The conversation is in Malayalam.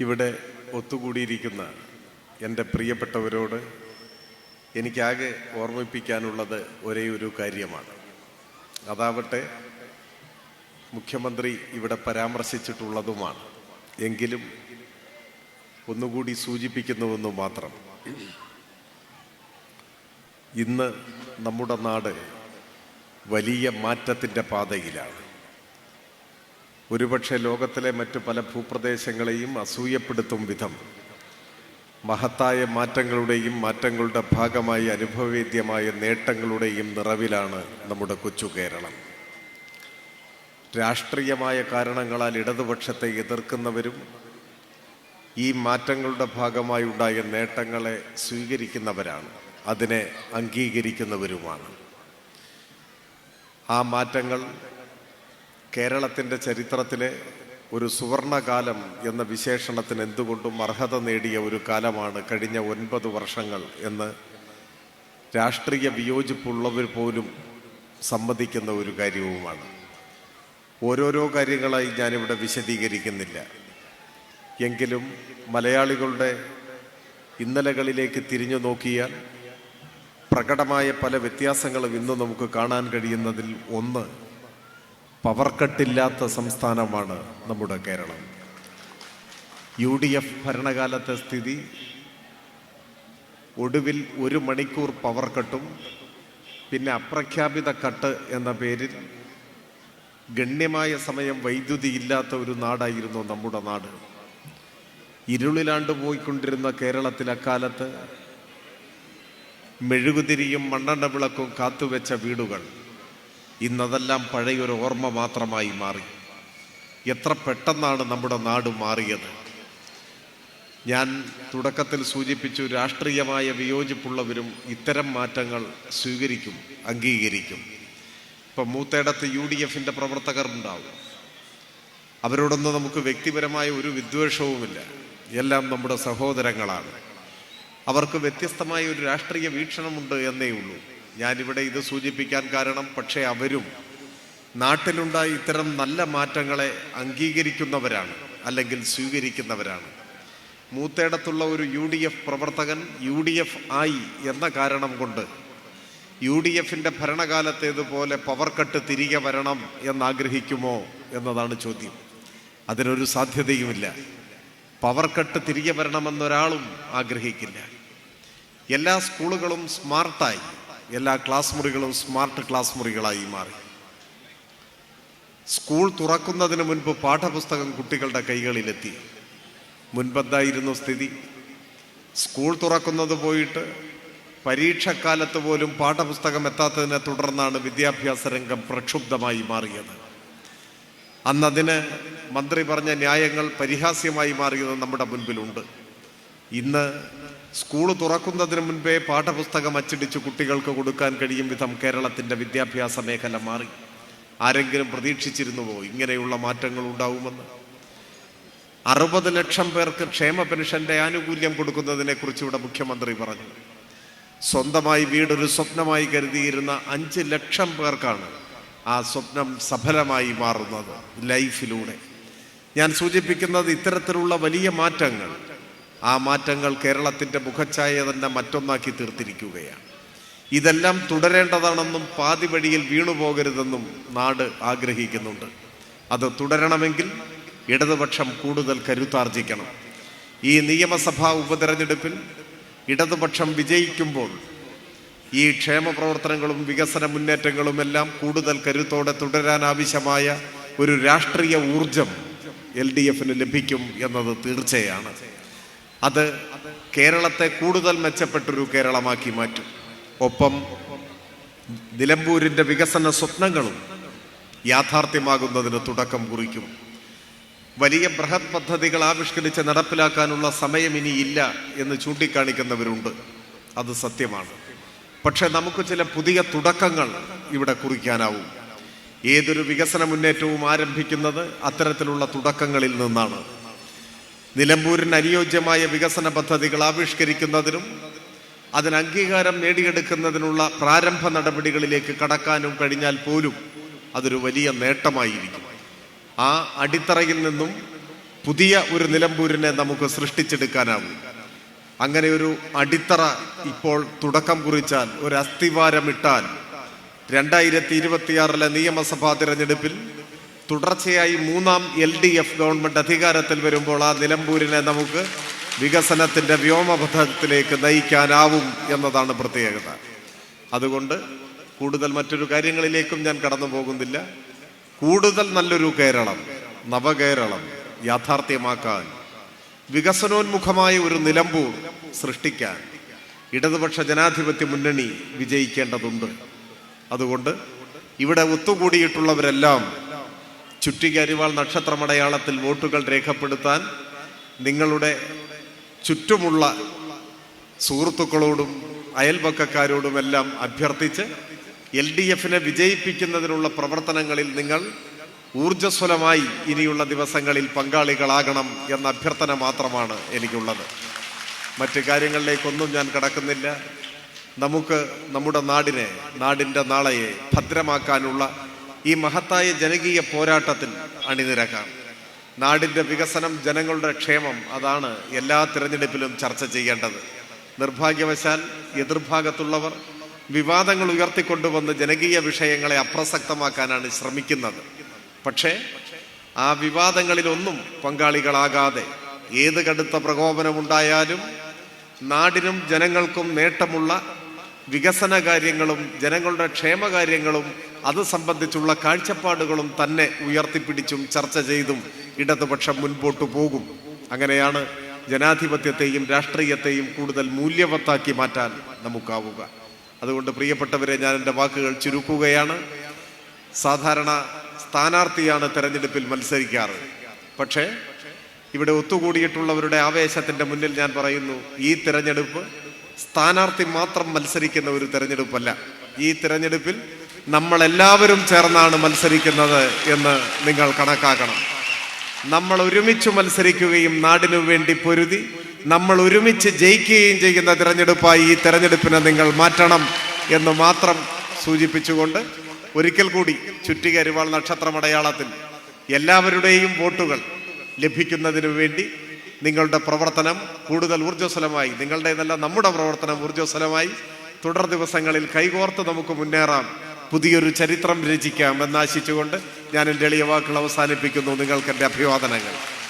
ഇവിടെ ഒത്തുകൂടിയിരിക്കുന്ന എന്റെ പ്രിയപ്പെട്ടവരോട് എനിക്കാകെ ഓർമ്മിപ്പിക്കാനുള്ളത് ഒരേ ഒരു കാര്യമാണ്. അതാവട്ടെ മുഖ്യമന്ത്രി ഇവിടെ പരാമർശിച്ചിട്ടുള്ളതുമാണ്. എങ്കിലും ഒന്നുകൂടി സൂചിപ്പിക്കുന്നുവെന്ന് മാത്രം. ഇന്ന് നമ്മുടെ നാട് വലിയ മാറ്റത്തിന്റെ പാതയിലാണ്. ഒരുപക്ഷെ ലോകത്തിലെ മറ്റു പല ഭൂപ്രദേശങ്ങളെയും അസൂയപ്പെടുത്തും വിധം. മഹത്തായ മാറ്റങ്ങളുടെയും മാറ്റങ്ങളുടെ ഭാഗമായി അനുഭവവേദ്യമായ നേട്ടങ്ങളുടെയും നിറവിലാണ് നമ്മുടെ കൊച്ചു കേരളം. രാഷ്ട്രീയമായ കാരണങ്ങളാൽ ഇടതുപക്ഷത്തെ എതിർക്കുന്നവരും ഈ മാറ്റങ്ങളുടെ ഭാഗമായി ഉണ്ടായ നേട്ടങ്ങളെ സ്വീകരിക്കുന്നവരാണ്. അതിനെ അംഗീകരിക്കുന്നവരുമാണ്. ആ മാറ്റങ്ങൾ കേരളത്തിന്റെ ചരിത്രത്തിലെ ഒരു സുവർണകാലം എന്ന വിശേഷണത്തിന് എന്തുകൊണ്ടും അർഹത നേടിയ ഒരു കാലമാണ് കഴിഞ്ഞ ഒൻപത് വർഷങ്ങൾ എന്ന് രാഷ്ട്രീയ വിയോജിപ്പുള്ളവർ പോലും സമ്മതിക്കുന്ന ഒരു കാര്യവുമാണ്. ഓരോരോ കാര്യങ്ങളായി ഞാനിവിടെ വിശദീകരിക്കുന്നില്ല. എങ്കിലും മലയാളികളുടെ ഇന്നലകളിലേക്ക് തിരിഞ്ഞു നോക്കിയാൽ പ്രകടമായ പല വ്യത്യാസങ്ങളും ഇന്ന് നമുക്ക് കാണാൻ കഴിയുന്നതിൽ ഒന്ന് പവർക്കട്ടില്ലാത്ത സംസ്ഥാനമാണ് നമ്മുടെ കേരളം. യു ഡി എഫ് ഭരണകാലത്തെ സ്ഥിതി ഒടുവിൽ ഒരു മണിക്കൂർ പവർ കട്ടും പിന്നെ അപ്രഖ്യാപിത കട്ട് എന്ന പേരിൽ ഗണ്യമായ സമയം വൈദ്യുതി ഇല്ലാത്ത ഒരു നാടായിരുന്നു നമ്മുടെ നാട്. ഇരുളിലാണ്ട് പോയിക്കൊണ്ടിരുന്ന കേരളത്തിൽ അക്കാലത്ത് മെഴുകുതിരിയും മണ്ണെണ്ണ വിളക്കും കാത്തുവെച്ച വീടുകൾ ഇന്നതെല്ലാം പഴയൊരു ഓർമ്മ മാത്രമായി മാറി. എത്ര പെട്ടെന്നാണ് നമ്മുടെ നാട് മാറിയത്. ഞാൻ തുടക്കത്തിൽ സൂചിപ്പിച്ചു രാഷ്ട്രീയമായ വിയോജിപ്പുള്ളവരും ഇത്തരം മാറ്റങ്ങൾ സ്വീകരിക്കും അംഗീകരിക്കും. ഇപ്പം മൂത്തേടത്ത് യു ഡി എഫിന്റെ പ്രവർത്തകർ ഉണ്ടാവും. അവരോടൊന്നും നമുക്ക് വ്യക്തിപരമായ ഒരു വിദ്വേഷവുമില്ല. എല്ലാം നമ്മുടെ സഹോദരങ്ങളാണ്. അവർക്ക് വ്യത്യസ്തമായ ഒരു രാഷ്ട്രീയ വീക്ഷണമുണ്ട് എന്നേ ഉള്ളൂ. ഞാനിവിടെ ഇത് സൂചിപ്പിക്കാൻ കാരണം പക്ഷേ അവരും നാട്ടിലുണ്ടായ ഇത്തരം നല്ല മാറ്റങ്ങളെ അംഗീകരിക്കുന്നവരാണ് അല്ലെങ്കിൽ സ്വീകരിക്കുന്നവരാണ്. മൂത്തേടത്തുള്ള ഒരു യു ഡി എഫ് പ്രവർത്തകൻ യു ഡി എഫ് ആയി എന്ന കാരണം കൊണ്ട് യു ഡി എഫിന്റെ ഭരണകാലത്തേതുപോലെ പവർ കട്ട് തിരികെ വരണം എന്നാഗ്രഹിക്കുമോ എന്നതാണ് ചോദ്യം. അതിനൊരു സാധ്യതയുമില്ല. പവർ കട്ട് തിരികെ വരണമെന്നൊരാളും ആഗ്രഹിക്കില്ല. എല്ലാ സ്കൂളുകളും സ്മാർട്ടായി. എല്ലാ ക്ലാസ് മുറികളും സ്മാർട്ട് ക്ലാസ് മുറികളായി മാറി. സ്കൂൾ തുറക്കുന്നതിന് മുൻപ് പാഠപുസ്തകം കുട്ടികളുടെ കൈകളിലെത്തി. മുൻപെന്തായിരുന്നു സ്ഥിതി. സ്കൂൾ തുറക്കുന്നത് പോയിട്ട് പരീക്ഷക്കാലത്ത് പോലും പാഠപുസ്തകം എത്താത്തതിനെ തുടർന്നാണ് വിദ്യാഭ്യാസ രംഗം പ്രക്ഷുബ്ധമായി മാറിയത്. അന്നതിന് മന്ത്രി പറഞ്ഞ ന്യായങ്ങൾ പരിഹാസ്യമായി മാറിയത് നമ്മുടെ മുൻപിലുണ്ട്. ഇന്ന് സ്കൂൾ തുറക്കുന്നതിന് മുൻപേ പാഠപുസ്തകം അച്ചടിച്ച് കുട്ടികൾക്ക് കൊടുക്കാൻ കഴിയും വിധം കേരളത്തിന്റെ വിദ്യാഭ്യാസ മേഖല മാറി. ആരെങ്കിലും പ്രതീക്ഷിച്ചിരുന്നുവോ ഇങ്ങനെയുള്ള മാറ്റങ്ങൾ ഉണ്ടാവുമെന്ന്? അറുപത് ലക്ഷം പേർക്ക് ക്ഷേമ പെൻഷന്റെ ആനുകൂല്യം കൊടുക്കുന്നതിനെക്കുറിച്ച് ഇവിടെ മുഖ്യമന്ത്രി പറഞ്ഞു. സ്വന്തമായി വീടൊരു സ്വപ്നമായി കരുതിയിരുന്ന അഞ്ച് ലക്ഷം പേർക്കാണ് ആ സ്വപ്നം സഫലമായി മാറുന്നത് ലൈഫിലൂടെ. ഞാൻ സൂചിപ്പിക്കുന്നത് ഇത്തരത്തിലുള്ള വലിയ മാറ്റങ്ങൾ ആ മാറ്റങ്ങൾ കേരളത്തിന്റെ മുഖച്ഛായ തന്നെ മറ്റൊന്നാക്കി തീർത്തിരിക്കുകയാണ്. ഇതെല്ലാം തുടരേണ്ടതാണെന്നും പാതി വഴിയിൽ വീണുപോകരുതെന്നും നാട് ആഗ്രഹിക്കുന്നുണ്ട്. അത് തുടരണമെങ്കിൽ ഇടതുപക്ഷം കൂടുതൽ കരുത്താർജിക്കണം. ഈ നിയമസഭാ ഉപതെരഞ്ഞെടുപ്പിൽ ഇടതുപക്ഷം വിജയിക്കുമ്പോൾ ഈ ക്ഷേമ പ്രവർത്തനങ്ങളും വികസന മുന്നേറ്റങ്ങളുമെല്ലാം കൂടുതൽ കരുത്തോടെ തുടരാൻ ആവശ്യമായ ഒരു രാഷ്ട്രീയ ഊർജം എൽ ഡി എഫിന് ലഭിക്കും എന്നത് തീർച്ചയാണ്. അത് കേരളത്തെ കൂടുതൽ മെച്ചപ്പെട്ടൊരു കേരളമാക്കി മാറ്റും. ഒപ്പം നിലമ്പൂരിന്റെ വികസന സ്വപ്നങ്ങളും യാഥാർത്ഥ്യമാകുന്നതിന് തുടക്കം കുറിക്കും. വലിയ ബൃഹത് പദ്ധതികൾ ആവിഷ്കരിച്ച് നടപ്പിലാക്കാനുള്ള സമയം ഇനിയില്ല എന്ന് ചൂണ്ടിക്കാണിക്കുന്നവരുണ്ട്. അത് സത്യമാണ്. പക്ഷേ നമുക്ക് ചില പുതിയ തുടക്കങ്ങൾ ഇവിടെ കുറിക്കാനാവും. ഏതൊരു വികസന മുന്നേറ്റവും ആരംഭിക്കുന്നത് അത്തരത്തിലുള്ള തുടക്കങ്ങളിൽ നിന്നാണ്. നിലമ്പൂരിന് അനുയോജ്യമായ വികസന പദ്ധതികൾ ആവിഷ്കരിക്കുന്നതിനും അതിന് അംഗീകാരം നേടിയെടുക്കുന്നതിനുള്ള പ്രാരംഭ നടപടികളിലേക്ക് കടക്കാനും കഴിഞ്ഞാൽ പോലും അതൊരു വലിയ നേട്ടമായിരിക്കും. ആ അടിത്തറയിൽ നിന്നും പുതിയ ഒരു നിലമ്പൂരിനെ നമുക്ക് സൃഷ്ടിച്ചെടുക്കാനാവും. അങ്ങനെ ഒരു അടിത്തറ ഇപ്പോൾ തുടക്കം കുറിച്ചാൽ ഒരു അസ്ഥിവാരമിട്ടാൽ രണ്ടായിരത്തി ഇരുപത്തിയാറിലെ നിയമസഭാ തിരഞ്ഞെടുപ്പിൽ തുടർച്ചയായി മൂന്നാം എൽ ഡി എഫ് ഗവൺമെന്റ് അധികാരത്തിൽ വരുമ്പോൾ ആ നിലമ്പൂരിനെ നമുക്ക് വികസനത്തിന്റെ വ്യോമപഥത്തിലേക്ക് നയിക്കാനാവും എന്നതാണ് പ്രത്യേകത. അതുകൊണ്ട് കൂടുതൽ മറ്റൊരു കാര്യങ്ങളിലേക്കും ഞാൻ കടന്നു പോകുന്നില്ല. കൂടുതൽ നല്ലൊരു കേരളം നവകേരളം യാഥാർത്ഥ്യമാക്കാൻ വികസനോന്മുഖമായ ഒരു നിലമ്പൂർ സൃഷ്ടിക്കാൻ ഇടതുപക്ഷ ജനാധിപത്യ മുന്നണി വിജയിക്കേണ്ടതുണ്ട്. അതുകൊണ്ട് ഇവിടെ ഒത്തുകൂടിയിട്ടുള്ളവരെല്ലാം ചുറ്റിക അരിവാൾ നക്ഷത്രമടയാളത്തിൽ വോട്ടുകൾ രേഖപ്പെടുത്താൻ നിങ്ങളുടെ ചുറ്റുമുള്ള സുഹൃത്തുക്കളോടും അയൽപക്കക്കാരോടുമെല്ലാം അഭ്യർത്ഥിച്ച് എൽ ഡി എഫിനെ വിജയിപ്പിക്കുന്നതിനുള്ള പ്രവർത്തനങ്ങളിൽ നിങ്ങൾ ഊർജസ്വലമായി ഇനിയുള്ള ദിവസങ്ങളിൽ പങ്കാളികളാകണം എന്ന അഭ്യർത്ഥന മാത്രമാണ് എനിക്കുള്ളത്. മറ്റു കാര്യങ്ങളിലേക്കൊന്നും ഞാൻ കടക്കുന്നില്ല. നമുക്ക് നമ്മുടെ നാടിനെ നാടിന്റെ നാളെയെ ഭദ്രമാക്കാനുള്ള ഈ മഹത്തായ ജനകീയ പോരാട്ടത്തിൽ അണിനിരക്കാം. നാടിന്റെ വികസനം ജനങ്ങളുടെ ക്ഷേമം അതാണ് എല്ലാ തിരഞ്ഞെടുപ്പിലും ചർച്ച ചെയ്യേണ്ടത്. നിർഭാഗ്യവശാൽ എതിർഭാഗത്തുള്ളവർ വിവാദങ്ങൾ ഉയർത്തിക്കൊണ്ടുവന്ന് ജനകീയ വിഷയങ്ങളെ അപ്രസക്തമാക്കാനാണ് ശ്രമിക്കുന്നത്. പക്ഷേ ആ വിവാദങ്ങളിലൊന്നും പങ്കാളികളാകാതെ ഏത് കടുത്ത പ്രകോപനമുണ്ടായാലും നാടിനും ജനങ്ങൾക്കും നേട്ടമുള്ള വികസന കാര്യങ്ങളും ജനങ്ങളുടെ ക്ഷേമകാര്യങ്ങളും അത് സംബന്ധിച്ചുള്ള കാഴ്ചപ്പാടുകളും തന്നെ ഉയർത്തിപ്പിടിച്ചും ചർച്ച ചെയ്തും ഇടതുപക്ഷം മുൻപോട്ടു പോകും. അങ്ങനെയാണ് ജനാധിപത്യത്തെയും രാഷ്ട്രീയത്തെയും കൂടുതൽ മൂല്യവത്താക്കി മാറ്റാൻ നമുക്കാവുക. അതുകൊണ്ട് പ്രിയപ്പെട്ടവരെ ഞാൻ എന്റെ വാക്കുകൾ ചുരുക്കുകയാണ്. സാധാരണ സ്ഥാനാർത്ഥിയാണ് തെരഞ്ഞെടുപ്പിൽ മത്സരിക്കാറ്. പക്ഷേ ഇവിടെ ഒത്തുകൂടിയിട്ടുള്ളവരുടെ ആവേശത്തിന്റെ മുന്നിൽ ഞാൻ പറയുന്നു ഈ തിരഞ്ഞെടുപ്പ് സ്ഥാനാർത്ഥി മാത്രം മത്സരിക്കുന്ന ഒരു തിരഞ്ഞെടുപ്പല്ല. ഈ തിരഞ്ഞെടുപ്പിൽ നമ്മൾ എല്ലാവരും ചേർന്നാണ് മത്സരിക്കുന്നത് എന്ന് നിങ്ങൾ കണക്കാക്കണം. നമ്മൾ ഒരുമിച്ച് മത്സരിക്കുകയും നാടിനു വേണ്ടി പൊരുതി നമ്മൾ ഒരുമിച്ച് ജയിക്കുകയും ചെയ്യുന്ന തിരഞ്ഞെടുപ്പായി ഈ തിരഞ്ഞെടുപ്പിനെ നിങ്ങൾ മാറ്റണം എന്ന് മാത്രം സൂചിപ്പിച്ചുകൊണ്ട് ഒരിക്കൽ കൂടി ചുറ്റിക അരിവാൾ നക്ഷത്രമടയാളത്തിൽ എല്ലാവരുടെയും വോട്ടുകൾ ലഭിക്കുന്നതിനു വേണ്ടി നിങ്ങളുടെ പ്രവർത്തനം കൂടുതൽ ഊർജസ്വലമായി നിങ്ങളുടേതല്ല നമ്മുടെ പ്രവർത്തനം ഊർജസ്വലമായി തുടർ ദിവസങ്ങളിൽ കൈകോർത്ത് നമുക്ക് മുന്നേറാം പുതിയൊരു ചരിത്രം രചിക്കാം എന്നാശിച്ചുകൊണ്ട് ഞാൻ എന്റെ എളിയ വാക്കുകൾ അവസാനിപ്പിക്കുന്നു. നിങ്ങൾക്ക് എന്റെ അഭിവാദനങ്ങൾ.